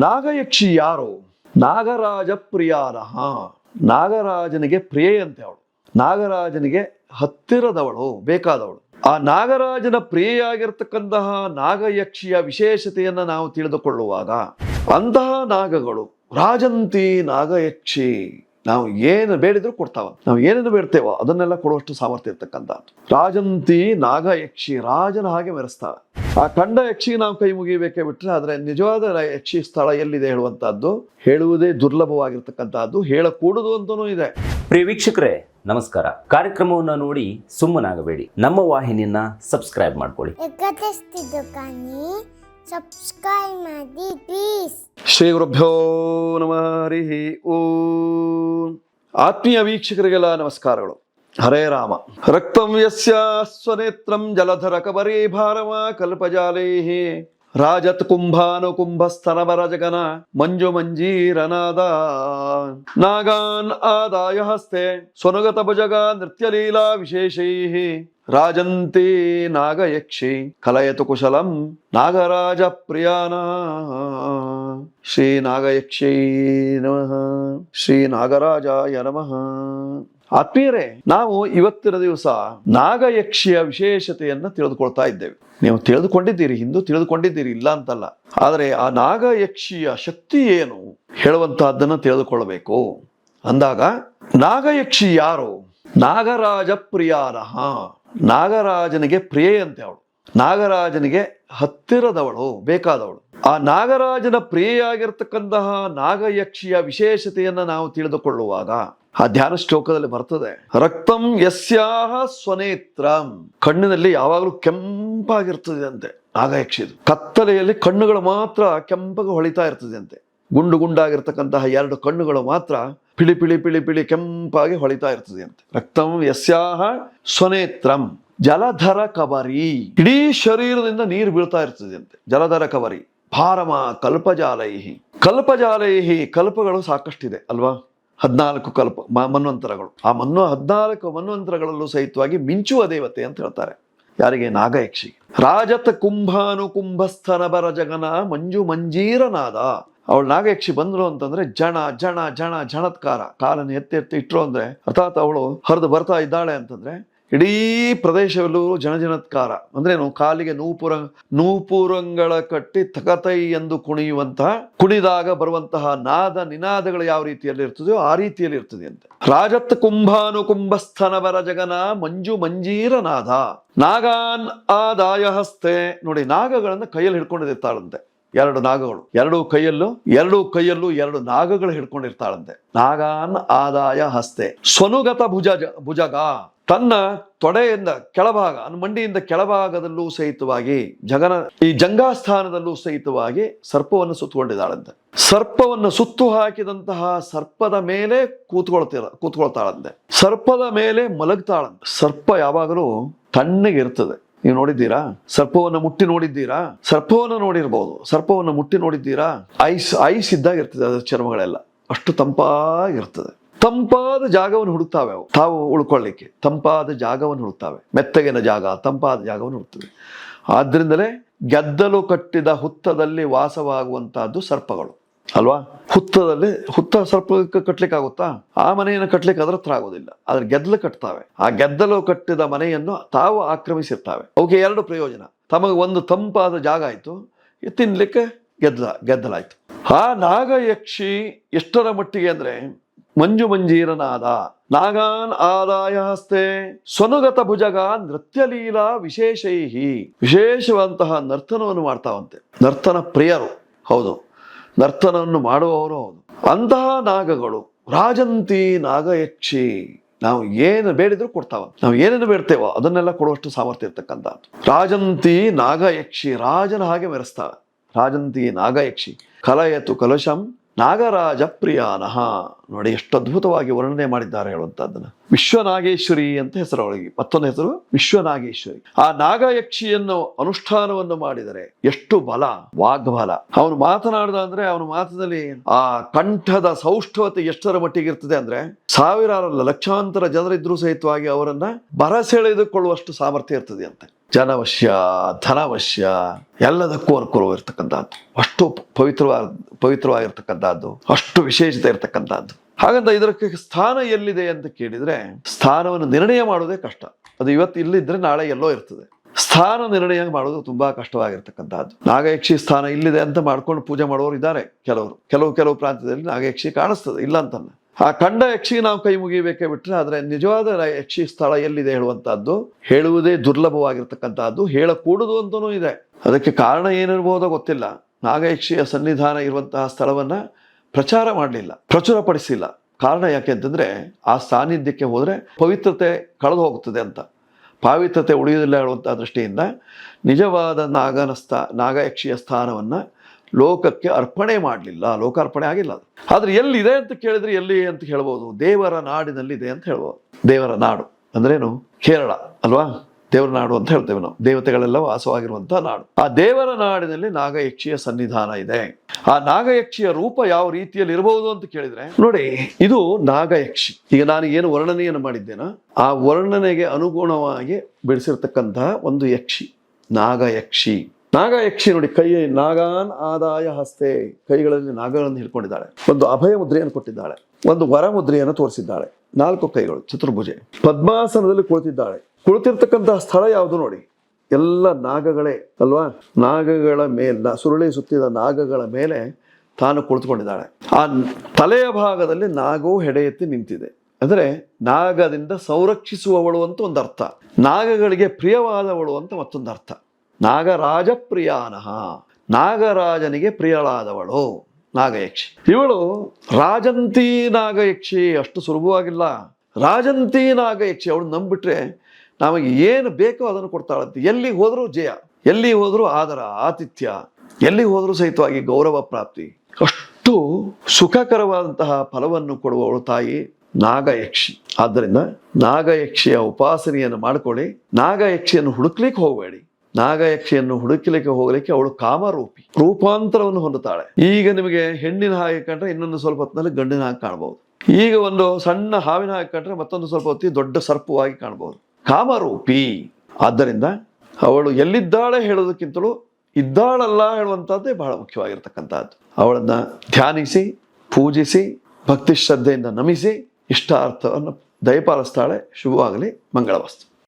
ನಾಗಯಕ್ಷಿ ಯಾರು? ನಾಗರಾಜ ಪ್ರಿಯಾದ ನಾಗರಾಜನಿಗೆ ಪ್ರಿಯೆಯಂತೆ ಅವಳು. ನಾಗರಾಜನಿಗೆ ಹತ್ತಿರದವಳು, ಬೇಕಾದವಳು. ಆ ನಾಗರಾಜನ ಪ್ರಿಯೆಯಾಗಿರ್ತಕ್ಕಂತಹ ನಾಗಯಕ್ಷಿಯ ವಿಶೇಷತೆಯನ್ನು ನಾವು ತಿಳಿದುಕೊಳ್ಳುವಾಗ ಅಂತಹ ನಾಗಗಳು ರಾಜಂತಿ ನಾಗಯಕ್ಷಿ. ನಾವು ಏನು ಬೇಡಿದ್ರು ಕೊಡ್ತಾವ. ನಾವು ಏನೇನು ಬೇಡ್ತೇವೋ ಅದನ್ನೆಲ್ಲ ಕೊಡುವಷ್ಟು ಸಾಮರ್ಥ್ಯ ಇರ್ತಕ್ಕಂಥದ್ದು ರಾಜಂತಿ ನಾಗ ಯಕ್ಷಿ ರಾಜನ ಹಾಗೆ ಮೆರೆಸ್ತಾಳ. ಆ ಕಂಡ ಯಕ್ಷಿ ನಾವು ಕೈ ಮುಗಿಬೇಕೇ ಬಿಟ್ರೆ ಆದರೆ ನಿಜವಾದ ಯಕ್ಷಿ ಸ್ಥಳ ಎಲ್ಲಿದೆ ಹೇಳುವಂತಹದ್ದು? ಹೇಳುವುದೇ ದುರ್ಲಭವಾಗಿರ್ತಕ್ಕಂಥದ್ದು ಹೇಳಕೂಡದು ಅಂತನೂ ಇದೆ. ಪ್ರಿಯ ವೀಕ್ಷಕರೇ ನಮಸ್ಕಾರ. ಕಾರ್ಯಕ್ರಮವನ್ನು ನೋಡಿ ಸುಮ್ಮನಾಗಬೇಡಿ. ನಮ್ಮ ವಾಹಿನಿಯನ್ನ ಸಬ್ಸ್ಕ್ರೈಬ್ ಮಾಡ್ಕೊಳ್ಳಿ. ಸಬ್ಸ್ಕ್ರೈಬ್ ಮಾಡಿ ಪ್ಲೀಸ್ ಶ್ರೀ ಗುರುಭ್ಯೋ ನಮಃ ಹರಿ ಓಂ ಆತ್ಮೀಯ ವೀಕ್ಷಕರಿಗೆಲ್ಲ ನಮಸ್ಕಾರಗಳು ಹರೇ ರಾಮ ರಕ್ತಂ ಯಸ್ಯ ಸ್ವನೇತ್ರಂ ಜಲಧರ ಕಬರಿ ಭಾರಮ ಕಲ್ಪಜಾಲೈ ರಾಜತ್ ಕುಂಭಾನು ಕುಂಭಸ್ತನವರ ಜಗನ ಮಂಜು ಮಂಜೀರನಾದ ನಾಗಾನ್ ಆದಾಯ ಹಸ್ತೆ ಸ್ವನುಗತ ಭುಜಗ ನೃತ್ಯ ಲೀಲಾ ವಿಶೇಷೈ ರಾಜಂತಿ ನಾಗಯಕ್ಷಿ ಕಲಯತು ಕುಶಲಂ ನಾಗರಾಜ ಪ್ರಿಯಾನ ಶ್ರೀ ನಾಗಯಕ್ಷಿ ನಮಃ ಶ್ರೀ ನಾಗರಾಜಾಯ ನಮಃ ಆತ್ಮೀಯರೇ, ನಾವು ಇವತ್ತಿನ ದಿವಸ ನಾಗಯಕ್ಷಿಯ ವಿಶೇಷತೆಯನ್ನು ತಿಳಿದುಕೊಳ್ತಾ ಇದ್ದೇವೆ. ನೀವು ತಿಳಿದುಕೊಂಡಿದ್ದೀರಿ, ಹಿಂದೂ ತಿಳಿದುಕೊಂಡಿದ್ದೀರಿ, ಇಲ್ಲ ಅಂತಲ್ಲ. ಆದರೆ ಆ ನಾಗಯಕ್ಷಿಯ ಶಕ್ತಿ ಏನು? ಹೇಳುವಂತಹದ್ದನ್ನ ತಿಳಿದುಕೊಳ್ಳಬೇಕು. ಅಂದಾಗ, ನಾಗಯಕ್ಷಿ ಯಾರು? ನಾಗರಾಜ ಪ್ರಿಯಾನಹ ನಾಗರಾಜನಿಗೆ ಪ್ರಿಯೆಯಂತೆ ಅವಳು. ನಾಗರಾಜನಿಗೆ ಹತ್ತಿರದವಳು, ಬೇಕಾದವಳು. ಆ ನಾಗರಾಜನ ಪ್ರಿಯಾಗಿರ್ತಕ್ಕಂತಹ ನಾಗಯಕ್ಷಿಯ ವಿಶೇಷತೆಯನ್ನು ನಾವು ತಿಳಿದುಕೊಳ್ಳುವಾಗ ಆ ಧ್ಯಾನ ಶ್ಲೋಕದಲ್ಲಿ ಬರ್ತದೆ. ರಕ್ತಂ ಯಸ್ಯಾಹ ಸ್ವನೇತ್ರಂ. ಕಣ್ಣಿನಲ್ಲಿ ಯಾವಾಗಲೂ ಕೆಂಪಾಗಿರ್ತದೆ ಅಂತೆ ನಾಗಯಕ್ಷಿದು ಕತ್ತಲೆಯಲ್ಲಿ ಕಣ್ಣುಗಳು ಮಾತ್ರ ಕೆಂಪಗೆ ಹೊಳಿತಾ ಇರ್ತದೆ ಅಂತೆ ಗುಂಡು ಗುಂಡಾಗಿರ್ತಕ್ಕಂತಹ ಎರಡು ಕಣ್ಣುಗಳು ಮಾತ್ರ ಪಿಳಿ ಪಿಳಿ ಪಿಳಿ ಪಿಳಿ ಕೆಂಪಾಗಿ ಹೊಳಿತಾ ಇರ್ತದೆ ಅಂತೆ ರಕ್ತಂ ಯಸ್ಯಾಹ ಸ್ವನೇತ್ರಂ. ಜಲಧರ ಕಬರಿ. ಇಡೀ ಶರೀರದಿಂದ ನೀರು ಬೀಳ್ತಾ ಇರ್ತದೆ ಅಂತೆ ಜಲಧರ ಕಬರಿ. ಭಾರಮ ಕಲ್ಪಜಾಲೈಹಿ. ಕಲ್ಪಜಾಲೈಹಿ ಕಲ್ಪಗಳು ಸಾಕಷ್ಟಿದೆ, ಅಲ್ವಾ? ಹದಿನಾಲ್ಕು ಕಲ್ಪ ಮನ್ವಂತರಗಳು. ಆ ಮನ್ವ, ಹದಿನಾಲ್ಕು ಮನ್ವಂತರಗಳಲ್ಲೂ ಸಹಿತವಾಗಿ ಮಿಂಚುವ ದೇವತೆ ಅಂತ ಹೇಳ್ತಾರೆ. ಯಾರಿಗೆ? ನಾಗಯಕ್ಷಿ. ರಾಜತ ಕುಂಭಾನು ಕುಂಭಸ್ಥನ ಬರ ಜಗನ ಮಂಜು ಮಂಜೀರನಾದ ಅವಳು ನಾಗಯಕ್ಷಿ ಬಂದ್ರು ಅಂತಂದ್ರೆ ಜಣ ಜಣ ಜಣ ಜಣತ್ಕಾರ ಕಾಲನ್ನು ಎತ್ತಿ ಎತ್ತಿ ಇಟ್ರು ಅಂದ್ರೆ, ಅರ್ಥಾತ್ ಅವಳು ಹರಿದು ಬರ್ತಾ ಇದ್ದಾಳೆ ಅಂತಂದ್ರೆ ಇಡೀ ಪ್ರದೇಶದಲ್ಲೂ ಜನಜನತ್ಕಾರ. ಅಂದ್ರೇನು ಕಾಲಿಗೆ ನೂಪುರ, ನೂಪುರಂಗಳ ಕಟ್ಟಿ ತಕತೈ ಎಂದು ಕುಣಿಯುವಂತಹ, ಕುಣಿದಾಗ ಬರುವಂತಹ ನಾದ ನಿನಾದಗಳು ಯಾವ ರೀತಿಯಲ್ಲಿ ಇರ್ತದೆಯೋ ಆ ರೀತಿಯಲ್ಲಿ ಇರ್ತದೆ ಅಂತ. ರಾಜತ್ ಕುಂಭಾನು ಕುಂಭಸ್ಥನವರ ಜಗನ ಮಂಜು ಮಂಜೀರ ನಾದ. ನಾಗಾನ್ ಆದಾಯ ಹಸ್ತೆ. ನೋಡಿ, ನಾಗಗಳನ್ನ ಕೈಯಲ್ಲಿ ಹಿಡ್ಕೊಂಡಿರ್ತಾಳಂತೆ ಎರಡು ನಾಗಗಳು. ಎರಡು ಕೈಯಲ್ಲೂ ಎರಡು ಕೈಯಲ್ಲೂ ಎರಡು ನಾಗಗಳು ಹಿಡ್ಕೊಂಡಿರ್ತಾಳಂತೆ. ನಾಗಾನ್ ಆದಾಯ ಹಸ್ತೆ. ಸ್ವನುಗತ ಭುಜ, ಭುಜಗ. ತನ್ನ ತೊಡೆಯಿಂದ ಕೆಳಭಾಗ ಮಂಡಿಯಿಂದ ಕೆಳಭಾಗದಲ್ಲೂ ಸಹಿತವಾಗಿ, ಜಗನ, ಈ ಜಂಗಾಸ್ಥಾನದಲ್ಲೂ ಸಹಿತವಾಗಿ ಸರ್ಪವನ್ನು ಸುತ್ತಕೊಂಡಿದ್ದಾಳಂತೆ. ಸರ್ಪವನ್ನು ಸುತ್ತು ಹಾಕಿದಂತಹ ಸರ್ಪದ ಮೇಲೆ ಕೂತ್ಕೊಳ್ತಿರ, ಕೂತ್ಕೊಳ್ತಾಳಂತೆ. ಸರ್ಪದ ಮೇಲೆ ಮಲಗ್ತಾಳಂತೆ. ಸರ್ಪ ಯಾವಾಗಲೂ ತಣ್ಣಗೆ ಇರ್ತದೆ. ನೀವು ನೋಡಿದ್ದೀರಾ? ಸರ್ಪವನ್ನು ಮುಟ್ಟಿ ನೋಡಿದ್ದೀರಾ? ಸರ್ಪವನ್ನು ನೋಡಿರ್ಬೋದು. ಸರ್ಪವನ್ನು ಮುಟ್ಟಿ ನೋಡಿದ್ದೀರಾ? ಐಸ್ ಐಸ್ ಇದ್ದಾಗಿರ್ತದೆ ಅದರ ಚರ್ಮಗಳೆಲ್ಲ. ಅಷ್ಟು ತಂಪಾಗಿರ್ತದೆ. ತಂಪಾದ ಜಾಗವನ್ನು ಹುಡುಕ್ತಾವೆ ಅವು. ತಾವು ಉಳ್ಕೊಳ್ಳಿಕ್ಕೆ. ತಂಪಾದ ಜಾಗವನ್ನು ಹುಡುಕ್ತಾವೆ. ಮೆತ್ತಗಿನ ಜಾಗ, ತಂಪಾದ ಜಾಗವನ್ನು ಹುಡುಕ್ತವೆ. ಆದ್ದರಿಂದಲೇ ಗೆದ್ದಲು ಕಟ್ಟಿದ ಹುತ್ತದಲ್ಲಿ ವಾಸವಾಗುವಂತಹದ್ದು ಸರ್ಪಗಳು. ಅಲ್ವಾ? ಹುತ್ತದಲ್ಲಿ, ಹುತ್ತ ಸ್ವಲ್ಪ ಕಟ್ಲಿಕ್ಕೆ ಆಗುತ್ತಾ ಆ ಮನೆಯನ್ನು ಕಟ್ಲಿಕ್ಕೆ ಅದರ ಹತ್ರ ಆಗೋದಿಲ್ಲ. ಆದ್ರೆ ಗೆದ್ದಲು ಕಟ್ತಾವೆ. ಆ ಗೆದ್ದಲು ಕಟ್ಟಿದ ಮನೆಯನ್ನು ತಾವು ಆಕ್ರಮಿಸಿರ್ತಾವೆ. ಅವಕ್ಕೆ ಎರಡು ಪ್ರಯೋಜನ. ತಮಗೆ ಒಂದು ತಂಪಾದ ಜಾಗ ಆಯಿತು. ತಿನ್ಲಿಕ್ಕೆ ಗೆದ್ದಲ ಗೆದ್ದಲಾಯ್ತು. ಆ ನಾಗಯಕ್ಷಿ ಎಷ್ಟರ ಮಟ್ಟಿಗೆ ಅಂದ್ರೆ ಮಂಜು ಮಂಜೀರನಾದ ನಾಗಾನ್ ಆದಾಯ ಹಸ್ತೆ ಸ್ವನುಗತ ಭುಜಗ ನೃತ್ಯ ಲೀಲಾ ವಿಶೇಷೈಹಿ. ವಿಶೇಷವಾದಂತಹ ನರ್ತನವನ್ನು ಮಾಡ್ತಾವಂತೆ. ನರ್ತನ ಪ್ರಿಯರು. ಹೌದು. ನರ್ತನವನ್ನು ಮಾಡುವವರು ಹೌದು ಅಂತಹ ನಾಗಗಳು, ರಾಜಂತಿ ನಾಗಯಕ್ಷಿ, ನಾವು ಏನು ಬೇಡಿದ್ರು ಕೊಡ್ತಾವ. ನಾವು ಏನೇನು ಬೇಡ್ತೇವೋ ಅದನ್ನೆಲ್ಲ ಕೊಡುವಷ್ಟು ಸಾಮರ್ಥ್ಯ ಇರ್ತಕ್ಕಂಥದ್ದು. ರಾಜಂತಿ ನಾಗಯಕ್ಷಿ ರಾಜನ ಹಾಗೆ ಮೆರೆಸ್ತಾವೆ ರಾಜಂತಿ ನಾಗಯಕ್ಷಿ, ಕಲಯತು ಕಲಶಂ ನಾಗರಾಜ ಪ್ರಿಯಾನಹ. ನೋಡಿ, ಎಷ್ಟು ಅದ್ಭುತವಾಗಿ ವರ್ಣನೆ ಮಾಡಿದ್ದಾರೆ ಹೇಳುವಂತದ್ದನ್ನ ವಿಶ್ವನಾಗೇಶ್ವರಿ ಅಂತ ಹೆಸರು ಅವಳಿಗೆ. ಮತ್ತೊಂದು ಹೆಸರು ವಿಶ್ವನಾಗೇಶ್ವರಿ. ಆ ನಾಗಯಕ್ಷಿಯನ್ನು ಅನುಷ್ಠಾನವನ್ನು ಮಾಡಿದರೆ ಎಷ್ಟು ಬಲ, ವಾಗ್ಬಲ. ಅವನು ಮಾತನಾಡಿದ ಅಂದ್ರೆ, ಅವನ ಮಾತದಲ್ಲಿ ಆ ಕಂಠದ ಸೌಷ್ಠವತೆ ಎಷ್ಟರ ಮಟ್ಟಿಗೆ ಇರ್ತದೆ ಅಂದ್ರೆ ಸಾವಿರಾರಲ್ಲ ಲಕ್ಷಾಂತರ ಜನರಿದ್ರೂ ಸಹಿತವಾಗಿ ಅವರನ್ನ ಬರಸೆಳೆದುಕೊಳ್ಳುವಷ್ಟು ಸಾಮರ್ಥ್ಯ ಇರ್ತದೆ ಅಂತೆ. ಜನವಶ್ಯ ಧನವಶ್ಯ, ಎಲ್ಲದಕ್ಕೂ ಅನುಕೂಲವಾಗಿರ್ತಕ್ಕಂಥದ್ದು ಅಷ್ಟು ಪವಿತ್ರವಾದ ಪವಿತ್ರವಾಗಿರ್ತಕ್ಕಂಥದ್ದು ಅಷ್ಟು ವಿಶೇಷತೆ ಇರ್ತಕ್ಕಂಥದ್ದು ಹಾಗಂತ ಇದಕ್ಕೆ ಸ್ಥಾನ ಎಲ್ಲಿದೆ ಅಂತ ಕೇಳಿದ್ರೆ, ಸ್ಥಾನವನ್ನು ನಿರ್ಣಯ ಮಾಡೋದೇ ಕಷ್ಟ. ಅದು ಇವತ್ತು ಇಲ್ಲಿದ್ರೆ ನಾಳೆ ಎಲ್ಲೋ ಇರ್ತದೆ. ಸ್ಥಾನ ನಿರ್ಣಯ ಮಾಡೋದು ತುಂಬಾ ಕಷ್ಟವಾಗಿರ್ತಕ್ಕಂಥದ್ದು ನಾಗಯಕ್ಷಿ ಸ್ಥಾನ ಇಲ್ಲಿದೆ ಅಂತ ಮಾಡ್ಕೊಂಡು ಪೂಜೆ ಮಾಡೋರು ಇದ್ದಾರೆ ಕೆಲವರು. ಕೆಲವು ಕೆಲವು ಪ್ರಾಂತ್ಯದಲ್ಲಿ ನಾಗಯಕ್ಷಿ ಕಾಣಿಸ್ತದೆ, ಇಲ್ಲ ಅಂತಲ್ಲ. ಆ ಕಂಡ ಯಕ್ಷಿಗೆ ನಾವು ಕೈ ಮುಗಿಬೇಕೇ ಬಿಟ್ರೆ ಆದರೆ ನಿಜವಾದ ಯಕ್ಷಿ ಸ್ಥಳ ಎಲ್ಲಿದೆ ಹೇಳುವಂತಹದ್ದು ಹೇಳುವುದೇ ದುರ್ಲಭವಾಗಿರ್ತಕ್ಕಂಥದ್ದು, ಹೇಳಕೂಡದು ಅಂತನೂ ಇದೆ. ಅದಕ್ಕೆ ಕಾರಣ ಏನಿರ್ಬೋದೋ ಗೊತ್ತಿಲ್ಲ. ನಾಗಯಕ್ಷಿಯ ಸನ್ನಿಧಾನ ಇರುವಂತಹ ಸ್ಥಳವನ್ನ ಪ್ರಚಾರ ಮಾಡಲಿಲ್ಲ, ಪ್ರಚುರಪಡಿಸಿಲ್ಲ. ಕಾರಣ ಯಾಕೆ ಅಂತಂದ್ರೆ ಆ ಸಾನ್ನಿಧ್ಯಕ್ಕೆ ಹೋದರೆ ಪವಿತ್ರತೆ ಕಳೆದು ಹೋಗುತ್ತದೆ ಅಂತ. ಪಾವಿತ್ರತೆ ಉಳಿಯುವುದಿಲ್ಲ ಹೇಳುವಂಥ ದೃಷ್ಟಿಯಿಂದ ನಿಜವಾದ ನಾಗನ ಸ್ಥಾ ನಾಗಯಕ್ಷಿಯ ಸ್ಥಾನವನ್ನು ಲೋಕಕ್ಕೆ ಅರ್ಪಣೆ ಮಾಡಲಿಲ್ಲ. ಲೋಕಾರ್ಪಣೆ ಆಗಿಲ್ಲ ಅದು. ಆದರೆ ಎಲ್ಲಿದೆ ಅಂತ ಕೇಳಿದ್ರೆ ಎಲ್ಲಿ ಅಂತ ಹೇಳ್ಬೋದು. ದೇವರ ನಾಡಿನಲ್ಲಿ ಇದೆ ಅಂತ ಹೇಳ್ಬೋದು. ದೇವರ ನಾಡು ಅಂದ್ರೇನು? ಕೇರಳ, ಅಲ್ವಾ? ದೇವರ ನಾಡು ಅಂತ ಹೇಳ್ತೇವೆ ನಾವು. ದೇವತೆಗಳೆಲ್ಲ ವಾಸವಾಗಿರುವಂತಹ ನಾಡು. ಆ ದೇವರ ನಾಡಿನಲ್ಲಿ ನಾಗಯಕ್ಷಿಯ ಸನ್ನಿಧಾನ ಇದೆ. ಆ ನಾಗಯಕ್ಷಿಯ ರೂಪ ಯಾವ ರೀತಿಯಲ್ಲಿ ಇರಬಹುದು ಅಂತ ಕೇಳಿದ್ರೆ, ನೋಡಿ, ಇದು ನಾಗಯಕ್ಷಿ. ಈಗ ನಾನು ಏನು ವರ್ಣನೆಯನ್ನು ಮಾಡಿದ್ದೇನ, ಆ ವರ್ಣನೆಗೆ ಅನುಗುಣವಾಗಿ ಬಿಡಿಸಿರ್ತಕ್ಕಂತಹ ಒಂದು ಯಕ್ಷಿ, ನಾಗಯಕ್ಷಿ. ನಾಗಯಕ್ಷಿ ನೋಡಿ ಕೈ ನಾಗಾನ್ ಆದಾಯ ಹಸ್ತೆ, ಕೈಗಳಲ್ಲಿ ನಾಗಗಳನ್ನು ಹಿಡ್ಕೊಂಡಿದ್ದಾಳೆ. ಒಂದು ಅಭಯ ಮುದ್ರೆಯನ್ನು ಕೊಟ್ಟಿದ್ದಾಳೆ. ಒಂದು ವರ ಮುದ್ರೆಯನ್ನು ತೋರಿಸಿದ್ದಾಳೆ. ನಾಲ್ಕು ಕೈಗಳು, ಚತುರ್ಭುಜೆ. ಪದ್ಮಾಸನದಲ್ಲಿ ಕುಳಿತಿದ್ದಾಳೆ. ಕುಳಿತಿರ್ತಕ್ಕಂತಹ ಸ್ಥಳ ಯಾವುದು ನೋಡಿ? ಎಲ್ಲ ನಾಗಗಳೇ, ಅಲ್ವಾ? ನಾಗಗಳ ಮೇಲೆ ಸುರುಳಿ ಸುತ್ತಿದ ನಾಗಗಳ ಮೇಲೆ ತಾನು ಕುಳಿತುಕೊಂಡಿದ್ದಾಳೆ. ಆ ತಲೆಯ ಭಾಗದಲ್ಲಿ ನಾಗವು ಹೆಡೆ ಎತ್ತಿ ನಿಂತಿದೆ. ಅಂದರೆ ನಾಗದಿಂದ ಸಂರಕ್ಷಿಸುವವಳು ಅಂತ ಒಂದು ಅರ್ಥ ನಾಗಗಳಿಗೆ ಪ್ರಿಯವಾದವಳು ಅಂತ ಮತ್ತೊಂದು ಅರ್ಥ ನಾಗರಾಜ ಪ್ರಿಯಾನಹ ನಾಗರಾಜನಿಗೆ ಪ್ರಿಯಳಾದವಳು ನಾಗಯಕ್ಷಿ. ಇವಳು ರಾಜಂತಿ ನಾಗಯಕ್ಷಿ, ಅಷ್ಟು ಸುಲಭವಾಗಿಲ್ಲ. ರಾಜಂತಿ ನಾಗಯಕ್ಷಿ, ಅವಳು ನಂಬಿಟ್ರೆ ನಮಗೆ ಏನು ಬೇಕೋ ಅದನ್ನು ಕೊಡ್ತಾಳಂತೆ. ಎಲ್ಲಿ ಹೋದರೂ ಜಯ ಎಲ್ಲಿ ಹೋದರೂ ಆದರ, ಆತಿಥ್ಯ ಎಲ್ಲಿ ಹೋದರೂ ಸಹಿತವಾಗಿ ಗೌರವ ಪ್ರಾಪ್ತಿ. ಅಷ್ಟು ಸುಖಕರವಾದಂತಹ ಫಲವನ್ನು ಕೊಡುವವಳು ತಾಯಿ ನಾಗಯಕ್ಷಿ. ಆದ್ದರಿಂದ ನಾಗಯಕ್ಷಿಯ ಉಪಾಸನೆಯನ್ನು ಮಾಡಿಕೊಳ್ಳಿ. ನಾಗಯಕ್ಷಿಯನ್ನು ಹುಡುಕ್ಲಿಕ್ಕೆ ಹೋಗಬೇಡಿ. ನಾಗಯಕ್ಷಿಯನ್ನು ಹುಡುಕಲಿಕ್ಕೆ ಹೋಗಲಿಕ್ಕೆ ಅವಳು ಕಾಮರೂಪಿ. ರೂಪಾಂತರವನ್ನು ಹೊಂದುತ್ತಾಳೆ. ಈಗ ನಿಮಗೆ ಹೆಣ್ಣಿನ ಹಾಗೆ ಕಂಡ್ರೆ ಇನ್ನೊಂದು ಸ್ವಲ್ಪ ಹೊತ್ತಿನಲ್ಲಿ ಗಂಡಿನ ಹಾಗೆ ಕಾಣಬಹುದು ಈಗ ಒಂದು ಸಣ್ಣ ಹಾವಿನ ಹಾಗೆ ಕಂಡ್ರೆ ಮತ್ತೊಂದು ಸ್ವಲ್ಪ ಹೊತ್ತಿಗೆ ದೊಡ್ಡ ಸರ್ಪವಾಗಿ ಕಾಣಬಹುದು ಕಾಮರೂಪಿ. ಆದ್ದರಿಂದ ಅವಳು ಎಲ್ಲಿದ್ದಾಳೆ ಹೇಳೋದಕ್ಕಿಂತಲೂ ಇದ್ದಾಳಲ್ಲ ಹೇಳುವಂಥದ್ದೇ ಬಹಳ ಮುಖ್ಯವಾಗಿರ್ತಕ್ಕಂಥದ್ದು. ಅವಳನ್ನು ಧ್ಯಾನಿಸಿ, ಪೂಜಿಸಿ, ಭಕ್ತಿ ಶ್ರದ್ಧೆಯಿಂದ ನಮಿಸಿ, ಇಷ್ಟಾರ್ಥವನ್ನು ದಯಪಾಲಿಸ್ತಾಳೆ, ಶುಭವಾಗಲಿ, ಮಂಗಳವಸ್ತು.